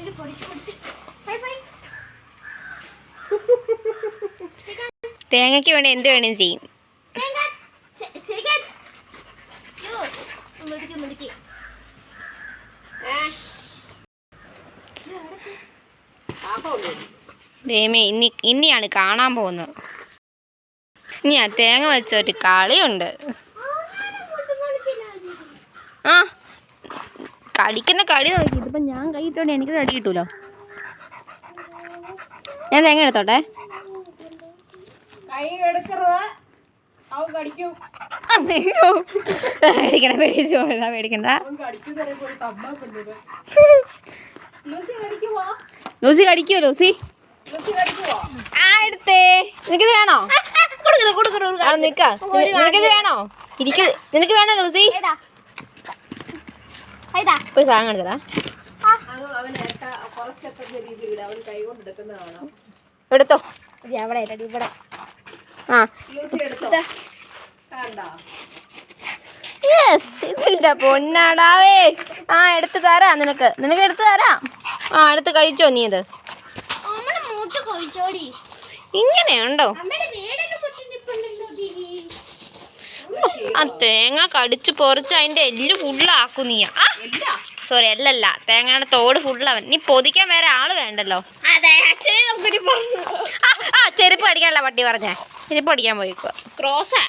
ഇത് പൊടിച്ച് പൊടിച്ച്. ബൈ ബൈ തേങ്ങയ്ക്ക് വേണ്ടി എന്ത് വേണേലും ചെയ്യും. ദേമേ ഇനി ഇനിയാണ് കാണാൻ പോകുന്നത്. ഇനി ആ തേങ്ങ വെച്ചൊരു കളിയുണ്ട്. ആ. കടിക്കുന്ന കളി നോക്കി ഇതിപ്പോൾ ഞാൻ കൈ ഇട്ടോണ്ട് എനിക്ക് അടി കിട്ടൂലോ? ഞാൻ തേങ്ങ എടുത്തോട്ടെ? പേടിക്കണ്ട പേടിച്ചു പോയതാ ലൂസി കടിക്കുവോ? ലൂസി ആ എടുത്തേ. നിനക്കിത് വേണോ? നിനക്കിത് നിനക്ക് വേണോ ലൂസി? കൈ കൊണ്ട് എടുക്കുന്ന കാണാം. എടുത്തോ. ഇത് അവിടെ ഇവിടെ. ആ. ഇതിന്റെ പൊന്നാടാവേ. ആ എടുത്ത് തരാം നിനക്ക്. നിനക്ക് എടുത്ത് തരാം. ആ എടുത്ത് കഴിച്ചോ നീ ഇത്. കൊഴിച്ചോടി. ഇങ്ങനെയുണ്ടോ? ആ തേങ്ങ കടിച്ച് പൊറിച്ച് അതിന്റെ എല്ല് ഫുള്ളാക്കും നീ. ആ? സോറി അല്ലല്ല. തേങ്ങയുടെ തോട് ഫുള്ളവൻ നീ പൊതിക്കാൻ വേറെ ആൾ വേണ്ടല്ലോ. ആ ചെരുപ്പ് അടിക്കാനല്ല പട്ടി പറഞ്ഞേ. ചെരുപ്പ് അടിക്കാൻ പോയിക്കോ. ക്രോസാ